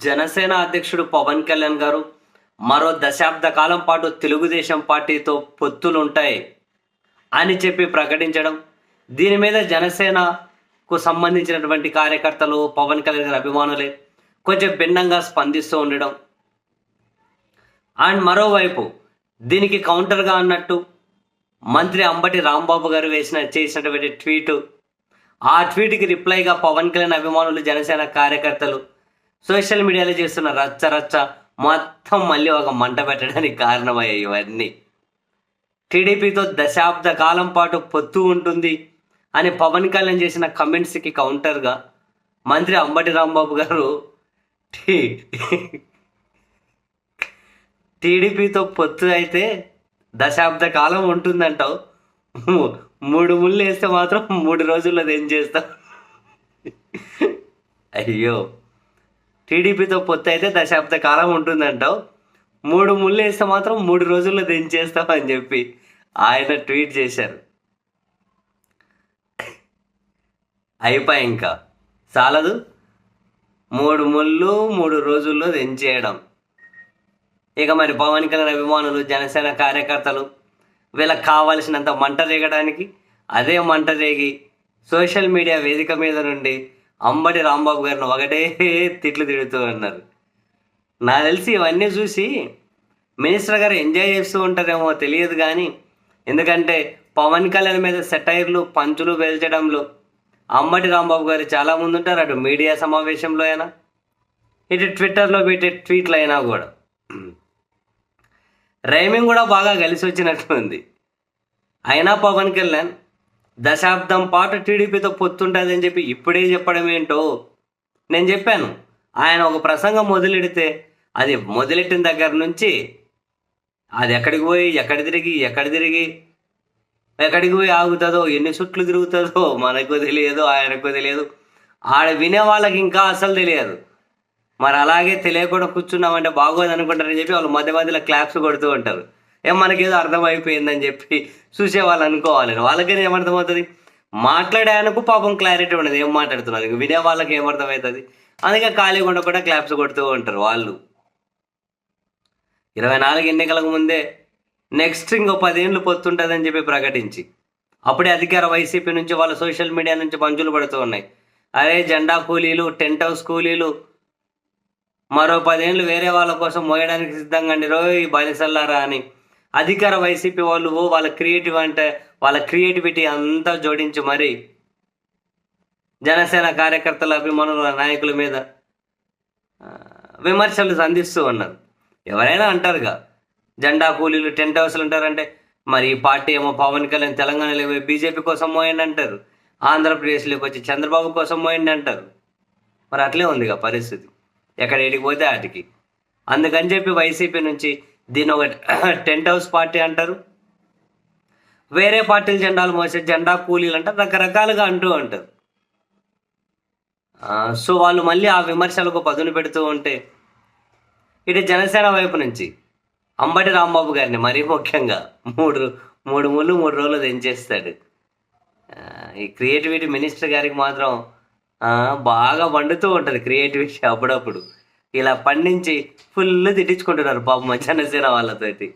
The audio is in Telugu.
జనసేన అధ్యక్షుడు పవన్ కళ్యాణ్ గారు మరో దశాబ్ద కాలం పాటు తెలుగుదేశం పార్టీతో పొత్తులు ఉంటాయి అని చెప్పి ప్రకటించడం దీని మీద జనసేనకు సంబంధించినటువంటి కార్యకర్తలు పవన్ కళ్యాణ్ గారి అభిమానులే కొంచెం భిన్నంగా స్పందిస్తూ ఉండడం. అండ్ మరోవైపు దీనికి కౌంటర్గా అన్నట్టు మంత్రి అంబటి రాంబాబు గారు వేసిన చేసినటువంటి ట్వీటు ఆ ట్వీట్కి రిప్లైగా పవన్ కళ్యాణ్ అభిమానులు జనసేన కార్యకర్తలు సోషల్ మీడియాలో చేస్తున్న రచ్చ రచ్చ మొత్తం మళ్ళీ ఒక మంట పెట్టడానికి కారణమయ్యాయి ఇవన్నీ. టీడీపీతో దశాబ్ద కాలం పాటు పొత్తు ఉంటుంది అని పవన్ కళ్యాణ్ చేసిన కమెంట్స్కి కౌంటర్గా మంత్రి అంబటి రాంబాబు గారు టీడీపీతో పొత్తు అయితే దశాబ్ద కాలం ఉంటుందంటావు. మూడు ముళ్ళు వేస్తే మాత్రం మూడు రోజుల్లో ఏం చేస్తావు? అయ్యో. టీడీపీతో పొత్తు అయితే దశాబ్ద కాలం ఉంటుందంటావు. మూడు ముళ్ళు వేస్తే మాత్రం మూడు రోజుల్లో దించేస్తాం అని చెప్పి ఆయన ట్వీట్ చేశారు. అయిపోయి ఇంకా. చాలదు. మూడు ముళ్ళు మూడు రోజుల్లో దించేయడం. ఇక మరి పవన్ కళ్యాణ్ అభిమానులు జనసేన కార్యకర్తలు వీళ్ళకి కావాల్సినంత మంట రేగడానికి అదే మంట రేగి సోషల్ మీడియా వేదిక మీద నుండి అంబటి రాంబాబు గారిని ఒకటే తిట్లు తిడుతూ ఉన్నారు. నాకు తెలిసి ఇవన్నీ చూసి మినిస్టర్ గారు ఎంజాయ్ చేస్తూ ఉంటారేమో తెలియదు కానీ ఎందుకంటే పవన్ కళ్యాణ్ మీద సెటైర్లు పంచులు పేల్చడంలో అంబటి రాంబాబు గారు చాలా ముందు ఉంటారు. అటు మీడియా సమావేశంలో అయినా ఇటు ట్విట్టర్లో పెట్టే ట్వీట్లు అయినా కూడా. రైమింగ్ కూడా బాగా కలిసి వచ్చినట్లుంది అయినా పవన్ కళ్యాణ్ దశాబ్దం పాటు టీడీపీతో పొత్తుంటుందని చెప్పి ఇప్పుడే చెప్పడం ఏంటో నేను చెప్పాను. ఆయన ఒక ప్రసంగం మొదలెడితే అది మొదలెట్టిన దగ్గర నుంచి అది ఎక్కడికి పోయి ఎక్కడ తిరిగి ఎక్కడ తిరిగి ఎక్కడికి పోయి ఆగుతుందో ఎన్ని చుట్లు తిరుగుతుందో మనకు తెలియదు ఆయనకు తెలియదు. ఆడ వినే వాళ్ళకి ఇంకా అసలు తెలియదు. మరి అలాగే తెలియకుండా కూర్చున్నామంటే బాగోదు అనుకుంటారని చెప్పి వాళ్ళు మధ్య మధ్యలో క్లాప్స్ కొడుతూ ఉంటారు. ఏం మనకేదో అర్థమైపోయిందని చెప్పి చూసే వాళ్ళు అనుకోవాలి. వాళ్ళకైనా ఏమర్థమవుతుంది? మాట్లాడేందుకు పాపం క్లారిటీ ఉండదు. ఏం మాట్లాడుతున్నారు? ఇంక వినే వాళ్ళకి ఏమర్థమవుతుంది? అందుకే ఖాళీగా ఉండకుండా క్లాప్స్ కొడుతూ ఉంటారు వాళ్ళు. ఇరవై నాలుగు ఎన్నికలకు ముందే నెక్స్ట్ ఇంకో పదేళ్ళు పొత్తుంటుందని చెప్పి ప్రకటించి అప్పుడే అధికార వైసీపీ నుంచి వాళ్ళ సోషల్ మీడియా నుంచి పంచులు పడుతూ ఉన్నాయి. అరే జెండా కూలీలు టెంట్ హౌస్ కూలీలు మరో పదేళ్ళు వేరే వాళ్ళ కోసం మోయడానికి సిద్ధంగా అండి రోయ్ బానిసల్లారా అని అధికార వైసీపీ వాళ్ళు వాళ్ళ క్రియేటివ్ అంటే వాళ్ళ క్రియేటివిటీ అంతా జోడించి మరి జనసేన కార్యకర్తల అభిమానుల నాయకుల మీద విమర్శలు సంధిస్తూ ఉన్నారు. ఎవరైనా అంటారుగా జెండా కూలీలు టెంట్ హౌస్లు ఉంటారంటే మరి ఈ పార్టీ ఏమో పవన్ కళ్యాణ్ తెలంగాణలో బీజేపీ కోసం మోయండి అంటారు. ఆంధ్రప్రదేశ్లోకి వచ్చి చంద్రబాబు కోసం మోయండి అంటారు. మరి అట్లే ఉందిగా పరిస్థితి. ఎక్కడ ఏడికి పోతే వాటికి అందుకని చెప్పి వైసీపీ నుంచి దీన్ని ఒక టెంట్ హౌస్ పార్టీ అంటారు. వేరే పార్టీల జెండాలు మోసే జెండా కూలీలు అంటారు రకరకాలుగా అంటూ ఉంటారు. సో వాళ్ళు మళ్ళీ ఆ విమర్శలకు పదును పెడుతూ ఉంటే ఇటు జనసేన వైపు నుంచి అంబటి రాంబాబు గారిని మరీ ముఖ్యంగా మూడు మూడు ముళ్ళు మూడు రోజులు దించేస్తాడు. ఈ క్రియేటివిటీ మినిస్టర్ గారికి మాత్రం బాగా వండుతూ ఉంటుంది క్రియేటివిటీ అప్పుడప్పుడు. ఇలా పండించి ఫుల్ తిట్టించుకుంటున్నారు పాపం జనసేన వాళ్ళతోటి.